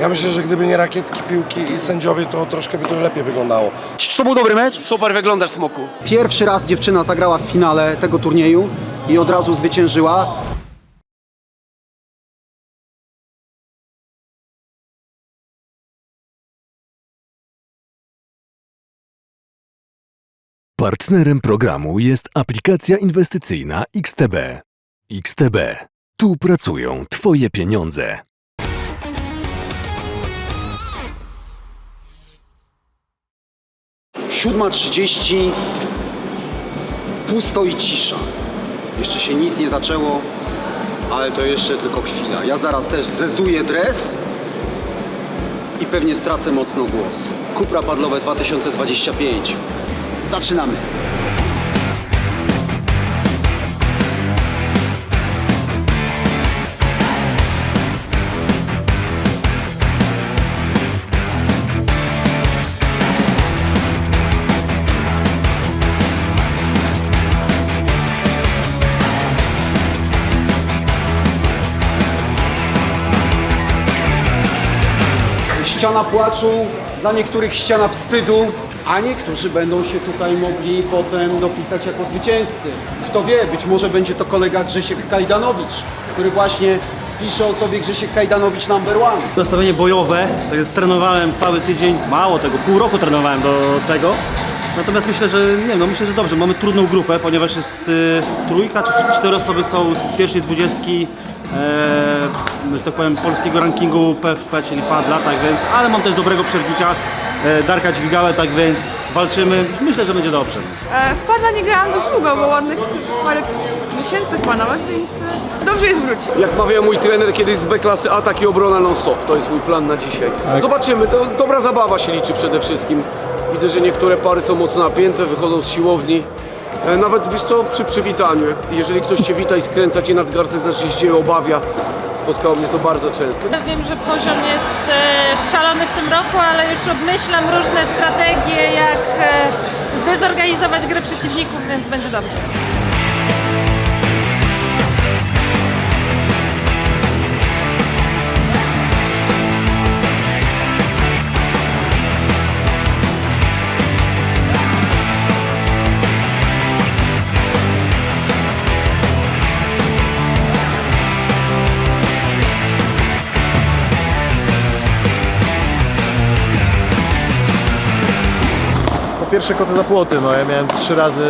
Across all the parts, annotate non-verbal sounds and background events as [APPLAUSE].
Ja myślę, że gdyby nie rakietki, piłki i sędziowie, to troszkę by to lepiej wyglądało. Czy to był dobry mecz? Super wyglądasz, Smoku. Pierwszy raz dziewczyna zagrała w finale tego turnieju i od razu zwyciężyła. Partnerem programu jest aplikacja inwestycyjna XTB. XTB. Tu pracują Twoje pieniądze. Siódma trzydzieści, pusto i cisza. Jeszcze się nic nie zaczęło, ale to jeszcze tylko chwila. Ja zaraz też zezuję dres i pewnie stracę mocno głos. Kupra Padlowe 2025. Zaczynamy. Ściana płaczu, dla niektórych ściana wstydu, a niektórzy będą się tutaj mogli potem dopisać jako zwycięzcy. Kto wie, być może będzie to kolega Grzesiek Kajdanowicz, który właśnie pisze o sobie Grzesiek Kajdanowicz number one. Nastawienie bojowe, tak więc trenowałem cały tydzień, mało tego, pół roku trenowałem do tego. Natomiast myślę, że nie no myślę, że dobrze. Mamy trudną grupę, ponieważ jest y, trójka czy cztery osoby są z pierwszej dwudziestki, e, że tak powiem, polskiego rankingu PFP, czyli padla, tak więc, ale mam też dobrego przerwnika, e, Darka Dźwigałę, tak więc walczymy. Myślę, że będzie dobrze. E, W Padla nie grałam dość długo, bo ładnych parę miesięcy chyba nawet, więc e, dobrze jest wrócić. Jak mawiał mój trener kiedyś z B-klasy, atak i obrona non-stop. To jest mój plan na dzisiaj. Zobaczymy, to dobra zabawa się liczy przede wszystkim. Widzę, że niektóre pary są mocno napięte, wychodzą z siłowni. E, Nawet wiesz co, przy przywitaniu, jeżeli ktoś cię wita i skręca cię nadgarstek, znaczy się obawia. Spotkało mnie to bardzo często. Wiem, że poziom jest e, szalony w tym roku, ale już obmyślam różne strategie, jak e, zdezorganizować grę przeciwników, więc będzie dobrze. Pierwsze koty za płoty, no ja miałem trzy razy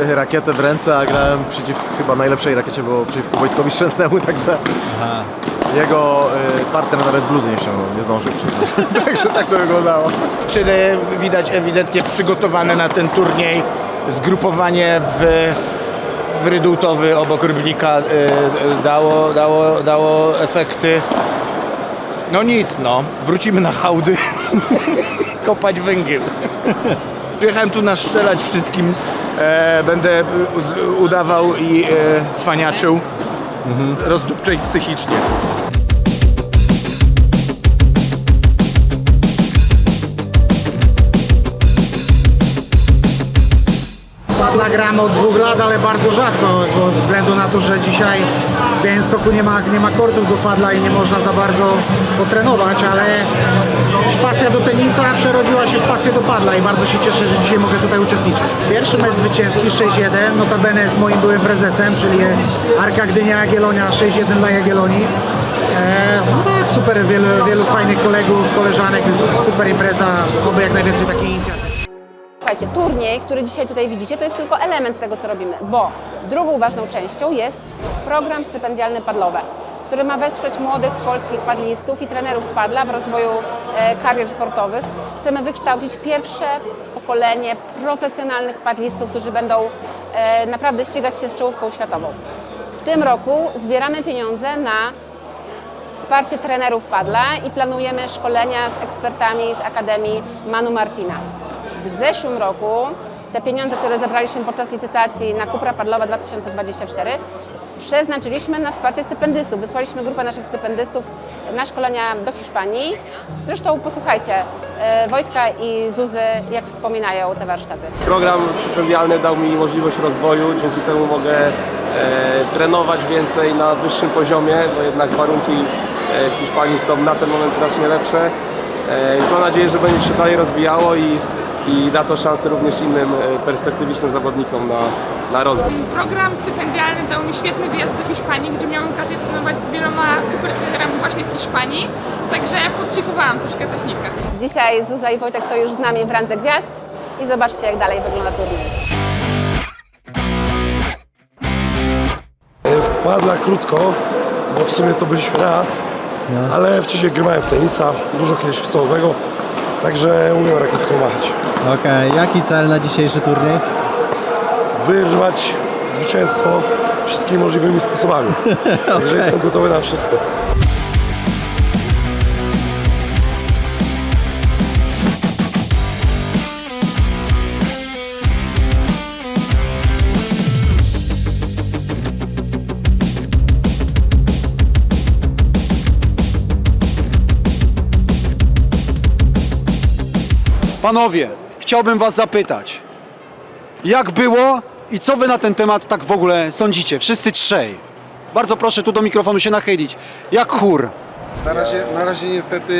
rakietę w ręce, a grałem przeciw chyba najlepszej rakiecie, bo przeciwko Wojtkowi Szczęsnemu, także jego y, partner nawet bluzy nie ściągnął, nie zdążył przyznać. [LAUGHS] także tak to wyglądało. Dziewczyny widać ewidentnie przygotowane na ten turniej. Zgrupowanie w, w Rydultowy obok Rybnika y, y, dało, dało, dało efekty. No nic, no. Wrócimy na hałdy. [LAUGHS] Kopać węgiel. Przyjechałem tu naszczelać wszystkim. E, będę udawał i e, cwaniaczył. Rozdupczę ich psychicznie. Padla gram od dwóch lat, ale bardzo rzadko, ze względu na to, że dzisiaj w Białymstoku nie ma, nie ma kortów do padla i nie można za bardzo potrenować, ale pasja do tenisa przerodziła się w pasję do padla i bardzo się cieszę, że dzisiaj mogę tutaj uczestniczyć. Pierwszy mecz zwycięski 6-1, notabene z moim byłym prezesem, czyli Arka Gdynia Jagiellonia 6-1 dla Jagiellonii. E, no tak, super, wielu, wielu fajnych kolegów, koleżanek, więc super impreza, oby jak najwięcej takich inicjatyw. Słuchajcie, turniej, który dzisiaj tutaj widzicie, to jest tylko element tego, co robimy, bo drugą ważną częścią jest program stypendialny padlowe, który ma wesprzeć młodych polskich padlistów i trenerów padla w rozwoju e, karier sportowych. Chcemy wykształcić pierwsze pokolenie profesjonalnych padlistów, którzy będą e, naprawdę ścigać się z czołówką światową. W tym roku zbieramy pieniądze na wsparcie trenerów padla i planujemy szkolenia z ekspertami z Akademii Manu Martina. W zeszłym roku te pieniądze, które zebraliśmy podczas licytacji na Kupra Padlowa 2024 przeznaczyliśmy na wsparcie stypendystów. Wysłaliśmy grupę naszych stypendystów na szkolenia do Hiszpanii. Zresztą posłuchajcie e, Wojtka i Zuzy, jak wspominają te warsztaty. Program stypendialny dał mi możliwość rozwoju, dzięki temu mogę e, trenować więcej na wyższym poziomie, bo jednak warunki e, w Hiszpanii są na ten moment znacznie lepsze. E, Więc mam nadzieję, że będzie się dalej rozwijało i, i da to szansę również innym e, perspektywicznym zawodnikom na, na rozwój. Program stypendialny dał mi świetny wyjazd do Hiszpanii, gdzie miałam okazję trenować z wieloma super trenerami właśnie z Hiszpanii, także podszlifowałam troszkę technikę. Dzisiaj Zuza i Wojtek są już z nami w randze gwiazd i zobaczcie jak dalej wygląda turniej. W padla krótko, bo w sumie to byliśmy raz, ale wcześniej grywałem w tenisa, dużo kiedyś stołowego, także umiem rakietką machać. Okej, jaki cel na dzisiejszy turniej? Wyrwać zwycięstwo wszystkimi możliwymi sposobami. [LAUGHS] Także jestem gotowy na wszystko. Panowie, chciałbym was zapytać, jak było i co wy na ten temat tak w ogóle sądzicie? Wszyscy trzej. Bardzo proszę tu do mikrofonu się nachylić. Jak chór. Na razie, na razie niestety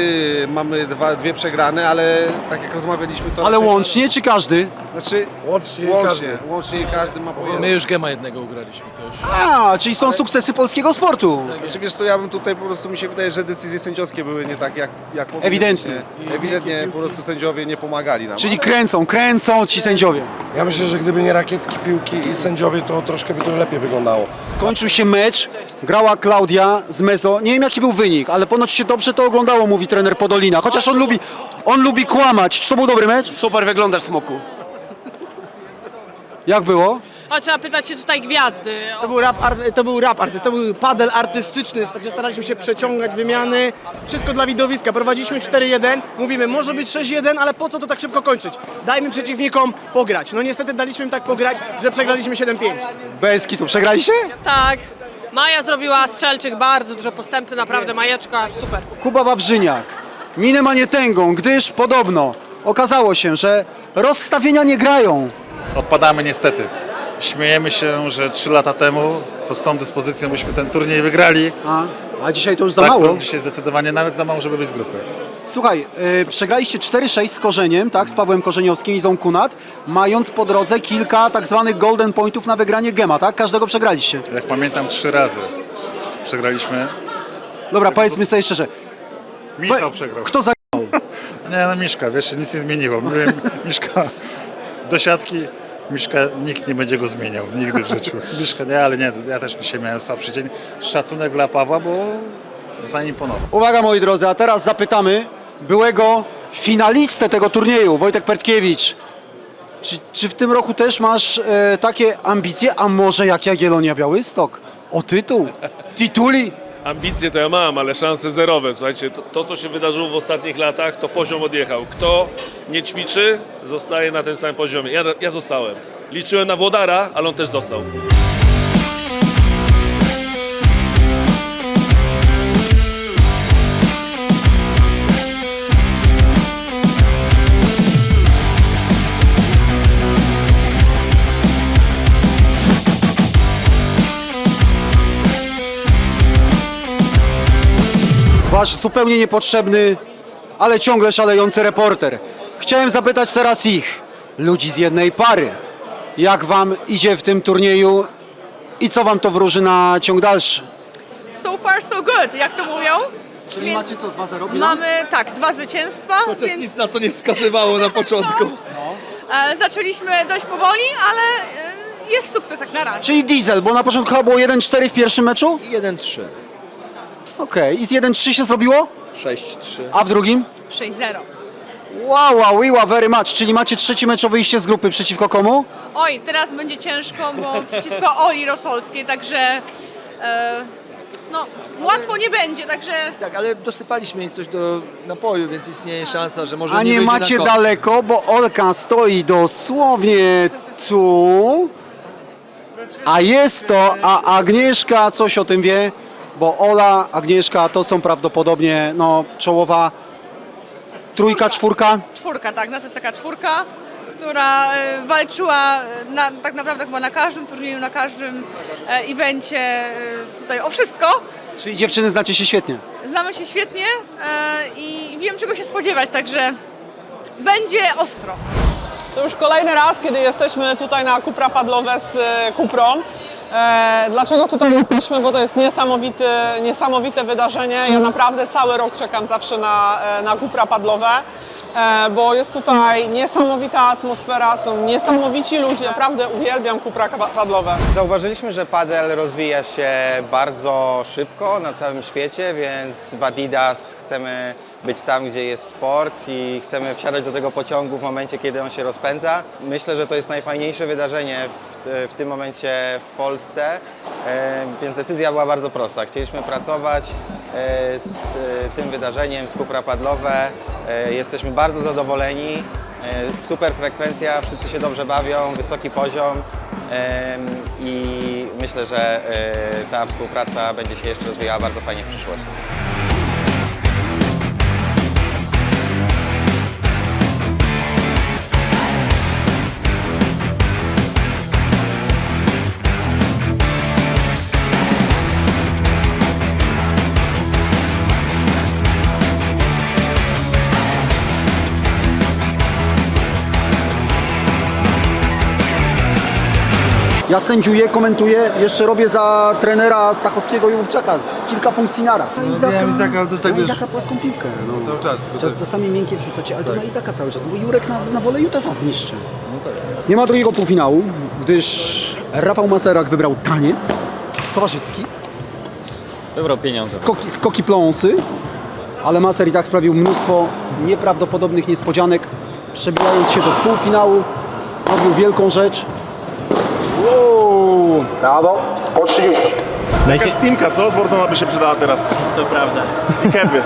mamy dwa, dwie przegrane, ale tak jak rozmawialiśmy to... Ale łącznie czy każdy? Znaczy Łącznie, łącznie, każdy. łącznie każdy ma po My już gema jednego ugraliśmy, to już. A, czyli są sukcesy polskiego sportu. Znaczy wiesz co, ja bym tutaj po prostu mi się wydaje, że decyzje sędziowskie były nie tak jak, jak powinny Ewidentnie. być, nie? Ewidentnie po prostu sędziowie nie pomagali nam. Czyli kręcą, kręcą ci sędziowie. Ja myślę, że gdyby nie rakietki, piłki i sędziowie, to troszkę by to lepiej wyglądało. Skończył się mecz, grała Klaudia z Mezo. Nie wiem jaki był wynik, ale ponoć się dobrze to oglądało, mówi trener Podolina. Chociaż on lubi, on lubi kłamać. Czy to był dobry mecz? Super wyglądasz, Smoku. Jak było? A trzeba pytać się tutaj gwiazdy. To był rap, arty- to był rap, arty- to był padel artystyczny, także staraliśmy się przeciągać wymiany, wszystko dla widowiska. Prowadziliśmy 4-1, mówimy, może być 6-1, ale po co to tak szybko kończyć? Dajmy przeciwnikom pograć. No niestety daliśmy im tak pograć, że przegraliśmy 7-5. Bez kitu. Przegraliście? Tak. Maja zrobiła strzelczyk bardzo dużo postępy, naprawdę Majeczka, super. Kuba Wawrzyniak. Minę ma nie tęgą, gdyż podobno okazało się, że rozstawienia nie grają. Odpadamy niestety. Śmiejemy się, że 3 lata temu to z tą dyspozycją byśmy ten turniej wygrali. A, a dzisiaj to już za tak, mało. to dzisiaj zdecydowanie nawet za mało, żeby być z grupy. Słuchaj, yy, przegraliście 4-6 z Korzeniem, tak, z Pawłem Korzeniowskim i Zą Kunat, mając po drodze kilka tak zwanych golden pointów na wygranie gema, tak? Każdego przegraliście. Jak pamiętam, trzy razy przegraliśmy. Dobra, powiedzmy sobie szczerze, Michał przegrał. kto za... [LAUGHS] Nie, no Miszka, wiesz, nic nie zmieniło. Mówiłem, Miszka do siatki, Miszka, nikt nie będzie go zmieniał, nigdy w życiu. Miszka, nie, ale nie, ja też dzisiaj miałem słabszy dzień. Szacunek dla Pawła, bo zaimponował. Uwaga moi drodzy, a teraz zapytamy byłego finalistę tego turnieju, Wojtek Pertkiewicz. Czy, czy w tym roku też masz e, takie ambicje, a może jak Jagiellonia Białystok? O tytuł? Tituli? Ambicje to ja mam, ale szanse zerowe. Słuchajcie, to, to co się wydarzyło w ostatnich latach, to poziom odjechał. Kto nie ćwiczy, zostaje na tym samym poziomie. Ja, ja zostałem. Liczyłem na Włodara, ale on też został. Wasz zupełnie niepotrzebny, ale ciągle szalejący reporter. Chciałem zapytać teraz ich, ludzi z jednej pary. Jak wam idzie w tym turnieju i co wam to wróży na ciąg dalszy? So far so good, jak to mówią. Czyli Więc macie co, 2-0 bilans? Mamy tak, dwa zwycięstwa, więc nic na to nie wskazywało na początku. [LAUGHS] e, zaczęliśmy dość powoli, ale e, jest sukces jak na razie. Czyli diesel, bo na początku chyba było 1-4 w pierwszym meczu? 1-3, Okej, i z 1-3 się zrobiło? 6-3. A w drugim? 6-0. Wow, wow, wow, very much. Czyli macie trzeci mecz o wyjście z grupy przeciwko komu? Oj, teraz będzie ciężko, bo przeciwko [LAUGHS] Oli Rosolskiej, także e, no, łatwo nie będzie, także Tak, ale dosypaliśmy jej coś do napoju, więc istnieje szansa, że może A nie wyjdzie macie na koniec. daleko, bo Olka stoi dosłownie tu. A jest to, a Agnieszka coś o tym wie, bo Ola, Agnieszka to są prawdopodobnie no, czołowa trójka, czwórka. czwórka, tak, nas jest taka czwórka. która e, walczyła e, na, tak naprawdę chyba na każdym turnieju, na każdym e, evencie e, tutaj o wszystko. Czyli dziewczyny znacie się świetnie. Znamy się świetnie e, i wiem czego się spodziewać, także będzie ostro. To już kolejny raz, kiedy jesteśmy tutaj na Kupra Padlowe z e, Kuprą. E, dlaczego tutaj jesteśmy? Bo to jest niesamowity, niesamowite wydarzenie. Ja naprawdę cały rok czekam zawsze na, e, na Kupra Padlowe, e, bo jest tutaj niesamowita atmosfera, są niesamowici ludzie. Naprawdę uwielbiam Kupra Padlowe. Zauważyliśmy, że padel rozwija się bardzo szybko na całym świecie, więc w Adidas chcemy być tam, gdzie jest sport i chcemy wsiadać do tego pociągu w momencie, kiedy on się rozpędza. Myślę, że to jest najfajniejsze wydarzenie w, w tym momencie w Polsce, e, więc decyzja była bardzo prosta. Chcieliśmy pracować e, z e, tym wydarzeniem, z Kupra Padlowe. E, Jesteśmy bardzo zadowoleni. E, Super frekwencja, wszyscy się dobrze bawią, wysoki poziom i myślę, że e, ta współpraca będzie się jeszcze rozwijała bardzo fajnie w przyszłości. Ja sędziuję, komentuję, jeszcze robię za trenera Stachowskiego i Łupczaka. Kilka funkcji naraz. No wiem, Izaka, ale to jest tak, na wiesz- Izaka płaską piłkę. No. Cały czas, tylko Czas, tak. czasami miękkie wrzucacie, ale to Tak. na Izaka cały czas, bo Jurek na, na woleju też was zniszczy. No tak. Nie ma drugiego półfinału, gdyż Rafał Maserak wybrał taniec towarzyski, Wybrał pieniądze. skoki, skoki pląsy, ale Maser i tak sprawił mnóstwo nieprawdopodobnych niespodzianek, przebijając się do półfinału, zrobił wielką rzecz. Wow, brawo, po 30. Jakaś steamka, co? Sportowa by się przydała teraz. To prawda. Kewy.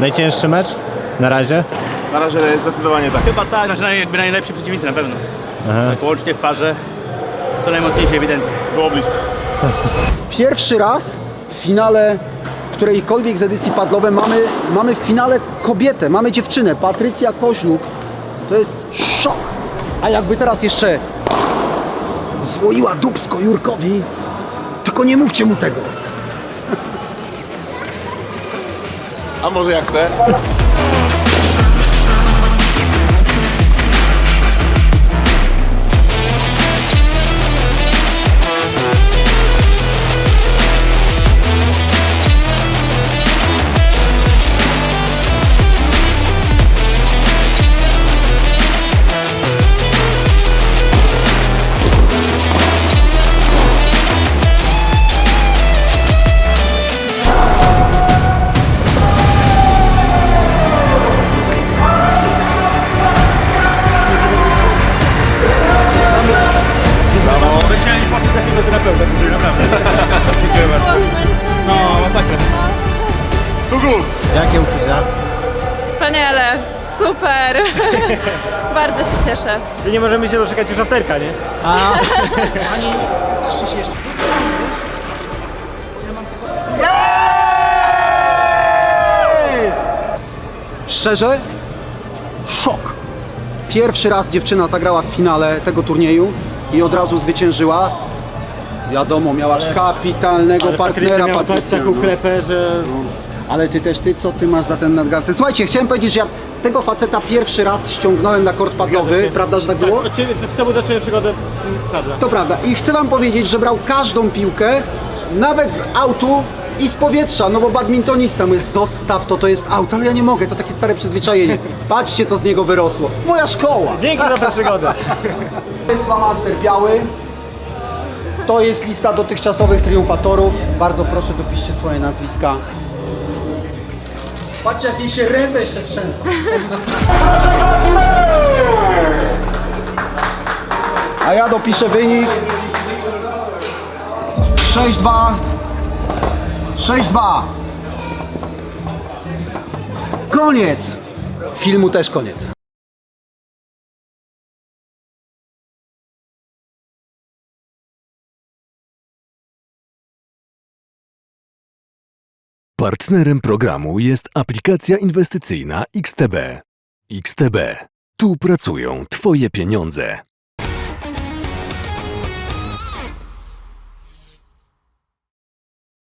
Najcięższy mecz? Na razie? Na razie jest zdecydowanie tak. Chyba tak, znaczy naj- jakby najlepsi przeciwnicy na pewno. Aha. Tak łącznie w parze to najmocniejsi ewidentnie. Było blisko. Pierwszy raz w finale którejkolwiek z edycji padlowe mamy, mamy w finale kobietę, mamy dziewczynę, Patrycja Koźluk. To jest szok. A jakby teraz jeszcze złoiła dubsko Jurkowi, tylko nie mówcie mu tego. A może ja chcę? Naprawdę. Dziękuję bardzo. No, masakra. Tu. Jakie uczucia? Wspaniale, super. Bardzo się cieszę. I nie możemy się doczekać już afterka, nie? A. Ani jeszcze się jeszcze. Szczerze, szok. Pierwszy raz dziewczyna zagrała w finale tego turnieju i od razu zwyciężyła. Wiadomo, miała kapitalnego Ale partnera Patrycja miała tak- Patrycja, taką no. klepę, że... Ale ty też, ty co ty masz za ten nadgarstek? Słuchajcie, chciałem powiedzieć, że ja tego faceta pierwszy raz ściągnąłem na kort padlowy, prawda, że tak było? Tak, z tobą zacząłem przygodę, mm, prawda. To prawda. I chcę wam powiedzieć, że brał każdą piłkę, nawet z autu i z powietrza, no bo badmintonista mówi, zostaw to, to jest aut, ale ja nie mogę, to takie stare przyzwyczajenie. [LAUGHS] Patrzcie, co z niego wyrosło. Moja szkoła. Dzięki za tę przygodę. [LAUGHS] To jest flamaster biały. To jest lista dotychczasowych triumfatorów. Bardzo proszę, dopiszcie swoje nazwiska. Patrzcie, jak jej się ręce jeszcze trzęsą. A ja dopiszę wynik. 6-2. 6-2. Koniec. Filmu też koniec. Partnerem programu jest aplikacja inwestycyjna XTB. XTB. Tu pracują Twoje pieniądze.